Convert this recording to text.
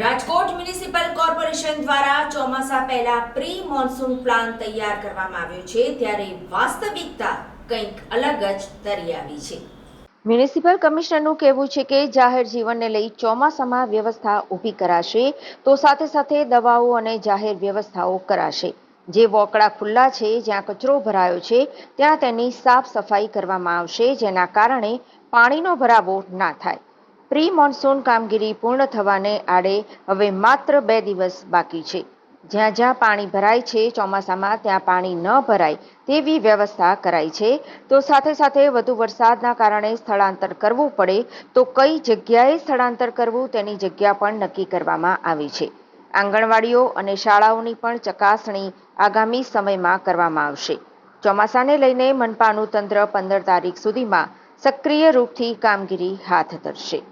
Rajkot municipal corporation દ્વારા ચોમાસા પહેલા પ્રી મોન્સૂન પ્લાન તૈયાર કરવામાં આવ્યો છે, ત્યારે વાસ્તવિકતા કંઈક અલગ જ તરી આવી છે. મ્યુનિસિપલ કમિશનરનું કહેવું છે કે જાહેર જીવનને લઈ ચોમાસામાં વ્યવસ્થા ઊભી કરાશે, તો સાથે સાથે દવાઓ અને જાહેર વ્યવસ્થાઓ કરાશે. જે વોકડા ખુલ્લા છે, જ્યાં કચરો ભરાયો છે, ત્યાં તેની સાફ સફાઈ કરવામાં આવશે, જેના કારણે પાણીનો ભરાવો ના થાય. પ્રી મોન્સૂન કામગીરી પૂર્ણ થવાને આડે હવે માત્ર બે દિવસ બાકી છે. જ્યાં જ્યાં પાણી ભરાય છે, ચોમાસામાં ત્યાં પાણી ન ભરાય તેવી વ્યવસ્થા કરાઈ છે. તો સાથે સાથે વધુ વરસાદના કારણે સ્થળાંતર કરવું પડે તો કઈ જગ્યાએ સ્થળાંતર કરવું તેની જગ્યા પણ નક્કી કરવામાં આવી છે. આંગણવાડીઓ અને શાળાઓની પણ ચકાસણી આગામી સમયમાં કરવામાં આવશે. ચોમાસાને લઈને મનપાનું તંત્ર પંદર તારીખ સુધીમાં સક્રિય રૂપથી કામગીરી હાથ ધરશે.